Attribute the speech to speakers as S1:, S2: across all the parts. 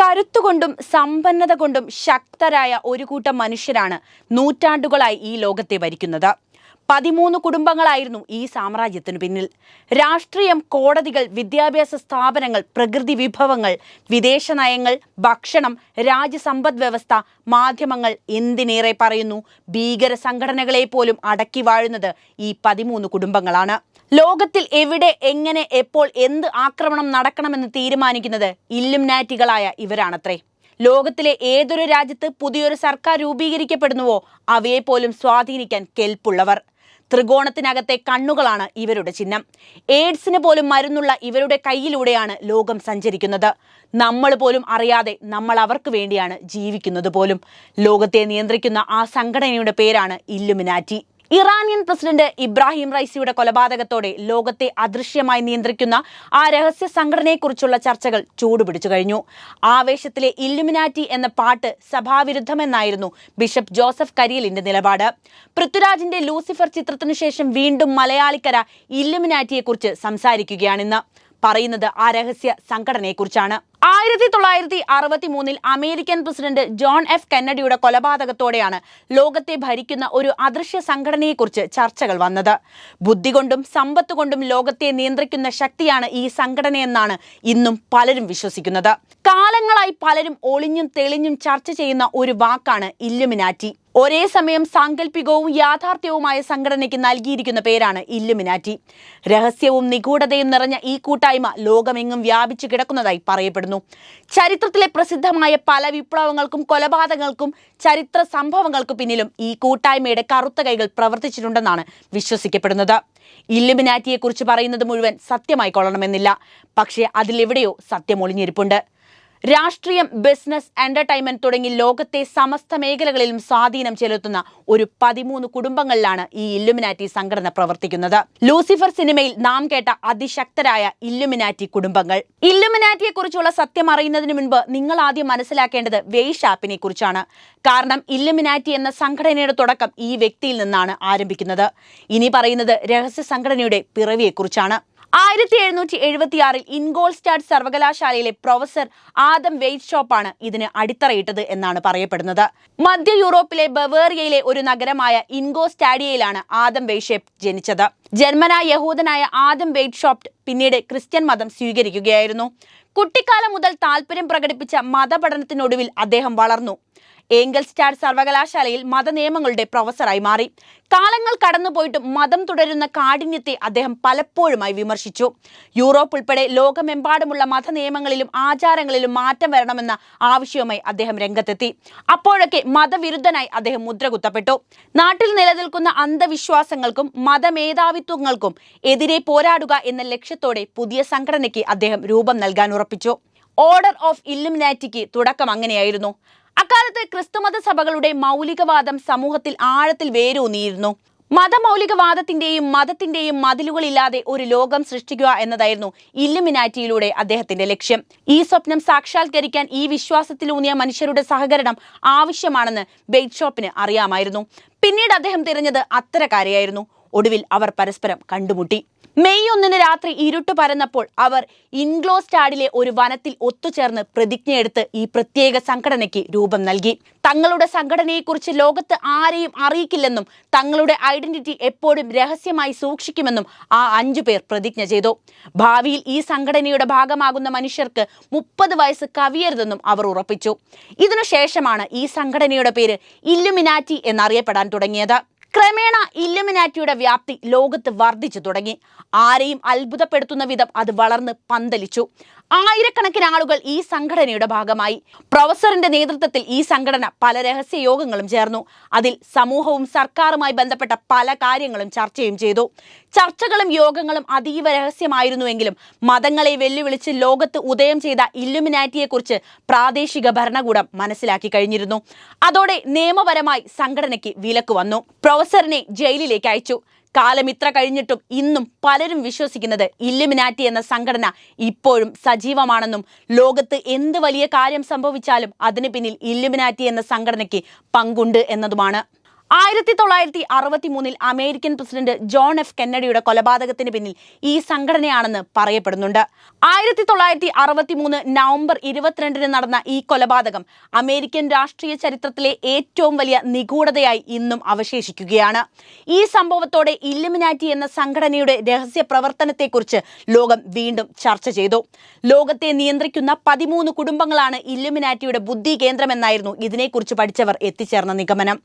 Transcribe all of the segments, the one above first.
S1: കരുത്തുകൊണ്ടും സമ്പന്നത കൊണ്ടും ശക്തരായ ഒരു കൂട്ടം മനുഷ്യരാണ് നൂറ്റാണ്ടുകളായി ഈ ലോകത്തെ ഭരിക്കുന്നത്. പതിമൂന്ന് കുടുംബങ്ങളായിരുന്നു ഈ സാമ്രാജ്യത്തിനു പിന്നിൽ. രാഷ്ട്രീയം കോടതികൾ വിദ്യാഭ്യാസ സ്ഥാപനങ്ങൾ പ്രകൃതി വിഭവങ്ങൾ വിദേശ നയങ്ങൾ ഭക്ഷണം രാജ്യസമ്പദ് വ്യവസ്ഥ മാധ്യമങ്ങൾ എന്തിനേറെ പറയുന്നു? ഭീകര സംഘടനകളെ പോലും അടക്കി വാഴുന്നത് ഈ പതിമൂന്ന് കുടുംബങ്ങളാണ്. ലോകത്തിൽ എവിടെ എങ്ങനെ എപ്പോൾ എന്ത് ആക്രമണം നടക്കണമെന്ന് തീരുമാനിക്കുന്നത് ഇല്ലുംനാറ്റികളായ ഇവരാണത്രേ. ലോകത്തിലെ ഏതൊരു രാജ്യത്ത് പുതിയൊരു സർക്കാർ രൂപീകരിക്കപ്പെടുന്നുവോ അവയെ പോലും സ്വാധീനിക്കാൻ കെൽപ്പുള്ളവർ. ത്രികോണത്തിനകത്തെ കണ്ണുകളാണ് ഇവരുടെ ചിഹ്നം. എയ്ഡ്സിന് പോലും മരുന്നുള്ള ഇവരുടെ കയ്യിലൂടെയാണ് ലോകം സഞ്ചരിക്കുന്നത്. നമ്മൾ പോലും അറിയാതെ നമ്മൾ അവർക്ക് വേണ്ടിയാണ് ജീവിക്കുന്നത് പോലും. ലോകത്തെ നിയന്ത്രിക്കുന്ന ആ സംഘടനയുടെ പേരാണ് ഇല്ലുമിനാറ്റി. ഇറാനിയൻ പ്രസിഡന്റ് ഇബ്രാഹിം റൈസിയുടെ കൊലപാതകത്തോടെ ലോകത്തെ അദൃശ്യമായി നിയന്ത്രിക്കുന്ന ആ രഹസ്യ സംഘടനയെക്കുറിച്ചുള്ള ചർച്ചകൾ ചൂടുപിടിച്ചു കഴിഞ്ഞു. ആവേശത്തിലെ ഇല്ലുമിനാറ്റി എന്ന പാട്ട് സഭാവിരുദ്ധമെന്നായിരുന്നു ബിഷപ്പ് ജോസഫ് കരിയലിന്റെ നിലപാട്. പൃഥ്വിരാജിന്റെ ലൂസിഫർ ചിത്രത്തിനു ശേഷം വീണ്ടും മലയാളിക്കര ഇല്ലുമിനാറ്റിയെക്കുറിച്ച് സംസാരിക്കുകയാണിന്ന്. പറയുന്നത് ആ രഹസ്യ സംഘടനയെക്കുറിച്ചാണ്. ആയിരത്തി തൊള്ളായിരത്തി അറുപത്തി മൂന്നിൽ അമേരിക്കൻ പ്രസിഡന്റ് ജോൺ എഫ് കെന്നഡിയുടെ കൊലപാതകത്തോടെയാണ് ലോകത്തെ ഭരിക്കുന്ന ഒരു അദൃശ്യ സംഘടനയെക്കുറിച്ച് ചർച്ചകൾ വന്നത്. ബുദ്ധി കൊണ്ടും സമ്പത്ത് കൊണ്ടും ലോകത്തെ നിയന്ത്രിക്കുന്ന ശക്തിയാണ് ഈ സംഘടനയെന്നാണ് ഇന്നും പലരും വിശ്വസിക്കുന്നത്. കാലങ്ങളായി പലരും ഒളിഞ്ഞും തെളിഞ്ഞും ചർച്ച ചെയ്യുന്ന ഒരു വാക്കാണ് ഇല്ലുമിനാറ്റി. ഒരേ സമയം സാങ്കല്പികവും യാഥാർത്ഥ്യവുമായ സംഘടനയ്ക്ക് നൽകിയിരിക്കുന്ന പേരാണ് ഇല്ലുമിനാറ്റി. രഹസ്യവും നിഗൂഢതയും നിറഞ്ഞ ഈ കൂട്ടായ്മ ലോകമെങ്ങും വ്യാപിച്ചു കിടക്കുന്നതായി പറയപ്പെടുന്നു. ചരിത്രത്തിലെ പ്രസിദ്ധമായ പല വിപ്ലവങ്ങൾക്കും കൊലപാതകങ്ങൾക്കും ചരിത്ര സംഭവങ്ങൾക്കു പിന്നിലും ഈ കൂട്ടായ്മയുടെ കറുത്ത കൈകൾ പ്രവർത്തിച്ചിട്ടുണ്ടെന്നാണ് വിശ്വസിക്കപ്പെടുന്നത്. ഇല്ലുമിനാറ്റിയെക്കുറിച്ച് പറയുന്നത് മുഴുവൻ സത്യമായി കൊള്ളണമെന്നില്ല. പക്ഷേ അതിലെവിടെയോ സത്യം ഒളിഞ്ഞിരിപ്പുണ്ട്. രാഷ്ട്രീയം ബിസിനസ് എന്റർടൈൻമെന്റ് തുടങ്ങി ലോകത്തെ സമസ്ത മേഖലകളിലും സ്വാധീനം ചെലുത്തുന്ന ഒരു പതിമൂന്ന് കുടുംബങ്ങളിലാണ് ഈ ഇല്ലുമിനാറ്റി സംഘടന പ്രവർത്തിക്കുന്നത്. ലൂസിഫർ സിനിമയിൽ നാം കേട്ട അതിശക്തരായ ഇല്ലുമിനാറ്റി കുടുംബങ്ങൾ. ഇല്ലുമിനാറ്റിയെ കുറിച്ചുള്ള സത്യം അറിയുന്നതിന് മുൻപ് നിങ്ങൾ ആദ്യം മനസ്സിലാക്കേണ്ടത് വെയ്ഷ് ആപ്പിനെ കുറിച്ചാണ്. കാരണം ഇല്ലുമിനാറ്റി എന്ന സംഘടനയുടെ തുടക്കം ഈ വ്യക്തിയിൽ നിന്നാണ് ആരംഭിക്കുന്നത്. ഇനി പറയുന്നത് രഹസ്യ സംഘടനയുടെ പിറവിയെക്കുറിച്ചാണ്. ആയിരത്തി എഴുന്നൂറ്റി എഴുപത്തിയാറിൽ ഇൻഗോൾസ്റ്റാഡ് സർവകലാശാലയിലെ പ്രൊഫസർ ആദം വെയ്റ്റ് ഷോപ്പാണ് ഇതിന് അടിത്തറയിട്ടത് എന്നാണ് പറയപ്പെടുന്നത്. മധ്യ യൂറോപ്പിലെ ബവേറിയയിലെ ഒരു നഗരമായ ഇൻഗോസ്റ്റാഡിയയിലാണ് ആദം വെയ്ഷേപ്പ് ജനിച്ചത്. ജന്മനായ യഹൂദനായ ആദം വെയ്റ്റ് ഷോപ്പ് പിന്നീട് ക്രിസ്ത്യൻ മതം സ്വീകരിക്കുകയായിരുന്നു. കുട്ടിക്കാലം മുതൽ താല്പര്യം പ്രകടിപ്പിച്ച മതപഠനത്തിനൊടുവിൽ അദ്ദേഹം വളർന്നു. ഏംഗൽസ്റ്റാഡ് സർവകലാശാലയിൽ മതനിയമങ്ങളുടെ പ്രൊഫസറായി മാറി. കാലങ്ങൾ കടന്നുപോയിട്ടും മതം തുടരുന്ന കാഠിന്യത്തെ അദ്ദേഹം പലപ്പോഴുമായി വിമർശിച്ചു. യൂറോപ്പ് ഉൾപ്പെടെ ലോകമെമ്പാടുമുള്ള മതനിയമങ്ങളിലും ആചാരങ്ങളിലും മാറ്റം വരണമെന്ന ആവശ്യവുമായി അദ്ദേഹം രംഗത്തെത്തി. അപ്പോഴൊക്കെ മതവിരുദ്ധനായി അദ്ദേഹം മുദ്രകുത്തപ്പെട്ടു. നാട്ടിൽ നിലനിൽക്കുന്ന അന്ധവിശ്വാസങ്ങൾക്കും മതമേധാവിത്വങ്ങൾക്കും എതിരെ പോരാടുക എന്ന ലക്ഷ്യത്തോടെ പുതിയ സംഘടനയ്ക്ക് അദ്ദേഹം രൂപം നൽകാൻ ഉറപ്പിച്ചു. ഓർഡർ ഓഫ് ഇല്ലുമിനാറ്റിക്ക് തുടക്കം അങ്ങനെയായിരുന്നു. അക്കാലത്ത് ക്രിസ്തുമത സഭകളുടെ മൗലികവാദം സമൂഹത്തിൽ ആഴത്തിൽ വേരൂന്നിയിരുന്നു. മതമൗലികവാദത്തിന്റെയും മതത്തിന്റെയും മതിലുകളില്ലാതെ ഒരു ലോകം സൃഷ്ടിക്കുക എന്നതായിരുന്നു ഇല്ലുമിനാറ്റിയിലൂടെ അദ്ദേഹത്തിന്റെ ലക്ഷ്യം. ഈ സ്വപ്നം സാക്ഷാത്കരിക്കാൻ ഈ വിശ്വാസത്തിലൂന്നിയ മനുഷ്യരുടെ സഹകരണം ആവശ്യമാണെന്ന് ബെയ്റ്റ് ഷോപ്പിന് അറിയാമായിരുന്നു. പിന്നീട് അദ്ദേഹം തിരഞ്ഞത് അത്തരക്കാരെയായിരുന്നു. ഒടുവിൽ അവർ പരസ്പരം കണ്ടുമുട്ടി. മെയ് ഒന്നിന് രാത്രി ഇരുട്ട് പരന്നപ്പോൾ അവർ ഇൻഗ്ലോസ്റ്റാഡിലെ ഒരു വനത്തിൽ ഒത്തുചേർന്ന് പ്രതിജ്ഞയെടുത്ത് ഈ പ്രത്യേക സംഘടനയ്ക്ക് രൂപം നൽകി. തങ്ങളുടെ സംഘടനയെക്കുറിച്ച് ലോകത്ത് ആരെയും അറിയിക്കില്ലെന്നും തങ്ങളുടെ ഐഡന്റിറ്റി എപ്പോഴും രഹസ്യമായി സൂക്ഷിക്കുമെന്നും ആ അഞ്ചു പേർ പ്രതിജ്ഞ ചെയ്തു. ഭാവിയിൽ ഈ സംഘടനയുടെ ഭാഗമാകുന്ന മനുഷ്യർക്ക് മുപ്പത് വയസ്സ് കവിയരുതെന്നും അവർ ഉറപ്പിച്ചു. ഇതിനുശേഷമാണ് ഈ സംഘടനയുടെ പേര് ഇല്ലുമിനാറ്റി എന്നറിയപ്പെടാൻ തുടങ്ങിയത്. ക്രമേണ ഇല്ലുമിനാറ്റിയുടെ വ്യാപ്തി ലോകത്ത് വർദ്ധിച്ചു തുടങ്ങി. ആരെയും അത്ഭുതപ്പെടുത്തുന്ന വിധം അത് വളർന്ന് പന്തലിച്ചു. ആയിരക്കണക്കിന് ആളുകൾ ഈ സംഘടനയുടെ ഭാഗമായി. പ്രൊഫസറിന്റെ നേതൃത്വത്തിൽ ഈ സംഘടന പല രഹസ്യ യോഗങ്ങളും ചേർന്നു. അതിൽ സമൂഹവും സർക്കാരുമായി ബന്ധപ്പെട്ട പല കാര്യങ്ങളും ചർച്ചയും ചെയ്തു. ചർച്ചകളും യോഗങ്ങളും അതീവ രഹസ്യമായിരുന്നുവെങ്കിലും മതങ്ങളെ വെല്ലുവിളിച്ച് ലോകത്ത് ഉദയം ചെയ്ത ഇല്ലുമിനാറ്റിയെക്കുറിച്ച് പ്രാദേശിക ഭരണകൂടം മനസ്സിലാക്കി കഴിഞ്ഞിരുന്നു. അതോടെ നിയമപരമായി സംഘടനയ്ക്ക് വിലക്ക് വന്നു. പ്രൊഫസറിനെ ജയിലിലേക്ക് അയച്ചു. കാലം ഇത്ര കഴിഞ്ഞിട്ടും ഇന്നും പലരും വിശ്വസിക്കുന്നത് ഇല്ലുമിനാറ്റി എന്ന സംഘടന ഇപ്പോഴും സജീവമാണെന്നും ലോകത്ത് എന്ത് വലിയ കാര്യം സംഭവിച്ചാലും അതിന് പിന്നിൽ ഇല്ലുമിനാറ്റി എന്ന സംഘടനയ്ക്ക് പങ്കുണ്ട് എന്നതുമാണ് ആയിരത്തി തൊള്ളായിരത്തി അറുപത്തി മൂന്നിൽ അമേരിക്കൻ പ്രസിഡന്റ് ജോൺ എഫ് കെന്നഡിയുടെ കൊലപാതകത്തിന് പിന്നിൽ ഈ സംഘടനയാണെന്ന് പറയപ്പെടുന്നുണ്ട്. ആയിരത്തി തൊള്ളായിരത്തി അറുപത്തി മൂന്ന് നവംബർ ഇരുപത്തിരണ്ടിന് നടന്ന ഈ കൊലപാതകം അമേരിക്കൻ രാഷ്ട്രീയ ചരിത്രത്തിലെ ഏറ്റവും വലിയ നിഗൂഢതയായി ഇന്നും അവശേഷിക്കുകയാണ്. ഈ സംഭവത്തോടെ ഇല്ലുമിനാറ്റി എന്ന സംഘടനയുടെ രഹസ്യ പ്രവർത്തനത്തെക്കുറിച്ച് ലോകം വീണ്ടും ചർച്ച ചെയ്തു. ലോകത്തെ നിയന്ത്രിക്കുന്ന പതിമൂന്ന് കുടുംബങ്ങളാണ് ഇല്ലുമിനാറ്റിയുടെ ബുദ്ധി കേന്ദ്രമെന്നായിരുന്നു ഇതിനെക്കുറിച്ച് പഠിച്ചവർ എത്തിച്ചേർന്ന നിഗമനം.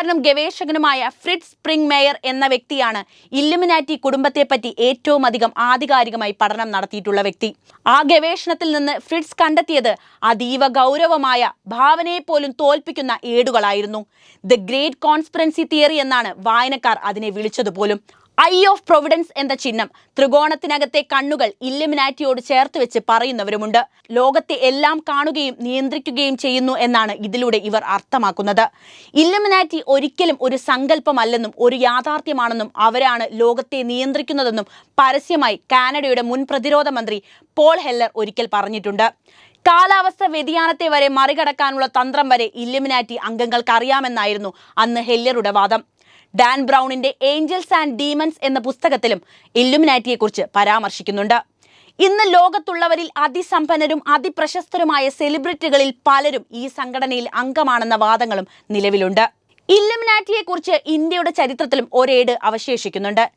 S1: എഴുത്തുകാരനും ഗവേഷകനുമായ ഫ്രിഡ് സ്പ്രിംഗ് മേയർ എന്ന വ്യക്തിയാണ് ഇല്ലുമിനാറ്റി കുടുംബത്തെപ്പറ്റി ഏറ്റവും അധികം ആധികാരികമായി പഠനം നടത്തിയിട്ടുള്ള വ്യക്തി. ആ ഗവേഷണത്തിൽ നിന്ന് ഫ്രിഡ്സ് കണ്ടെത്തിയത് അതീവ ഗൗരവമായ ഭാവനയെ പോലും തോൽപ്പിക്കുന്ന ഏടുകളായിരുന്നു. ദ ഗ്രേറ്റ് കോൺസ്പിറൻസി തിയറി എന്നാണ് വായനക്കാർ അതിനെ വിളിച്ചതുപോലും. ഐ ഓഫ് പ്രൊവിഡൻസ് എന്ന ചിഹ്നം ത്രികോണത്തിനകത്തെ കണ്ണുകൾ ഇല്ലുമിനാറ്റിയോട് ചേർത്ത് വെച്ച് പറയുന്നവരുമുണ്ട്. ലോകത്തെ എല്ലാം കാണുകയും നിയന്ത്രിക്കുകയും ചെയ്യുന്നു എന്നാണ് ഇതിലൂടെ ഇവർ അർത്ഥമാക്കുന്നത്. ഇല്ലുമിനാറ്റി ഒരിക്കലും ഒരു സങ്കല്പമല്ലെന്നും ഒരു യാഥാർത്ഥ്യമാണെന്നും അവരാണ് ലോകത്തെ നിയന്ത്രിക്കുന്നതെന്നും പരസ്യമായി കാനഡയുടെ മുൻ പ്രതിരോധ മന്ത്രി പോൾ ഹെല്ലർ ഒരിക്കൽ പറഞ്ഞിട്ടുണ്ട്. കാലാവസ്ഥ വ്യതിയാനത്തെ വരെ മറികടക്കാനുള്ള തന്ത്രം വരെ ഇല്ലുമിനാറ്റി അംഗങ്ങൾക്ക് അറിയാമെന്നായിരുന്നു അന്ന് ഹെല്ലറുടെ വാദം. ഡാൻ ബ്രൗണിന്റെ ഏഞ്ചൽസ് ആൻഡ് ഡീമൻസ് എന്ന പുസ്തകത്തിലും ഇല്ലുമിനാറ്റിയെക്കുറിച്ച് പരാമർശിക്കുന്നുണ്ട്. ഇന്ന് ലോകത്തുള്ളവരിൽ അതിസമ്പന്നരും അതിപ്രശസ്തരുമായ സെലിബ്രിറ്റികളിൽ പലരും ഈ സംഘടനയിൽ അംഗമാണെന്ന വാദങ്ങളും നിലവിലുണ്ട്. ഇല്ലുമിനാറ്റിയെക്കുറിച്ച് ഇന്ത്യയുടെ ചരിത്രത്തിലും ഒരേട് അവശേഷിക്കുന്നുണ്ട്.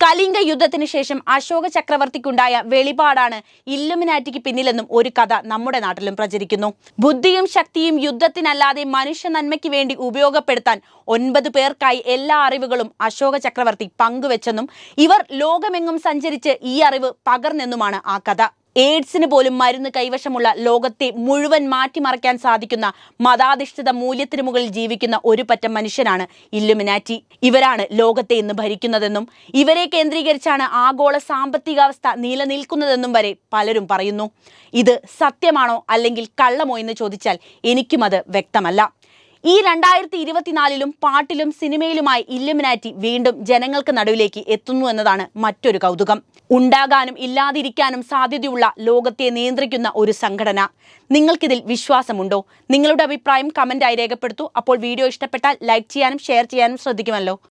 S1: കലിംഗ യുദ്ധത്തിന് ശേഷം അശോക ചക്രവർത്തിക്കുണ്ടായ വെളിപാടാണ് ഇല്ലുമിനാറ്റിക്ക് പിന്നിലെന്നും ഒരു കഥ നമ്മുടെ നാട്ടിലും പ്രചരിക്കുന്നു. ബുദ്ധിയും ശക്തിയും യുദ്ധത്തിനല്ലാതെ മനുഷ്യ നന്മയ്ക്ക് വേണ്ടി ഉപയോഗപ്പെടുത്താൻ ഒൻപത് പേർക്കായി എല്ലാ അറിവുകളും അശോക ചക്രവർത്തി പങ്കുവെച്ചെന്നും ഇവർ ലോകമെങ്ങും സഞ്ചരിച്ച് ഈ അറിവ് പകർന്നെന്നുമാണ് ആ കഥ. എയ്ഡ്സിന് പോലും മരുന്ന് കൈവശമുള്ള ലോകത്തെ മുഴുവൻ മാറ്റിമറിക്കാൻ സാധിക്കുന്ന മതാധിഷ്ഠിത മൂല്യത്തിന് മുകളിൽ ജീവിക്കുന്ന ഒരു പറ്റം മനുഷ്യനാണ് ഇല്ലുമിനാറ്റി. ഇവരാണ് ലോകത്തെ ഇന്ന് ഭരിക്കുന്നതെന്നും ഇവരെ കേന്ദ്രീകരിച്ചാണ് ആഗോള സാമ്പത്തികാവസ്ഥ നിലനിൽക്കുന്നതെന്നും വരെ പലരും പറയുന്നു. ഇത് സത്യമാണോ അല്ലെങ്കിൽ കള്ളമോ എന്ന് ചോദിച്ചാൽ എനിക്കും അത് വ്യക്തമല്ല. ഈ രണ്ടായിരത്തി ഇരുപത്തിനാലിലും പാട്ടിലും സിനിമയിലുമായി ഇല്ലുമിനാറ്റി വീണ്ടും ജനങ്ങൾക്ക് നടുവിലേക്ക് എത്തുന്നു എന്നതാണ് മറ്റൊരു കൗതുകം. ഉണ്ടാകാനും ഇല്ലാതിരിക്കാനും സാധ്യതയുള്ള ലോകത്തെ നിയന്ത്രിക്കുന്ന ഒരു സംഘടന. നിങ്ങൾക്കിതിൽ വിശ്വാസമുണ്ടോ? നിങ്ങളുടെ അഭിപ്രായം കമന്റായി രേഖപ്പെടുത്തൂ. അപ്പോൾ വീഡിയോ ഇഷ്ടപ്പെട്ടാൽ ലൈക്ക് ചെയ്യാനും ഷെയർ ചെയ്യാനും ശ്രദ്ധിക്കുമല്ലോ.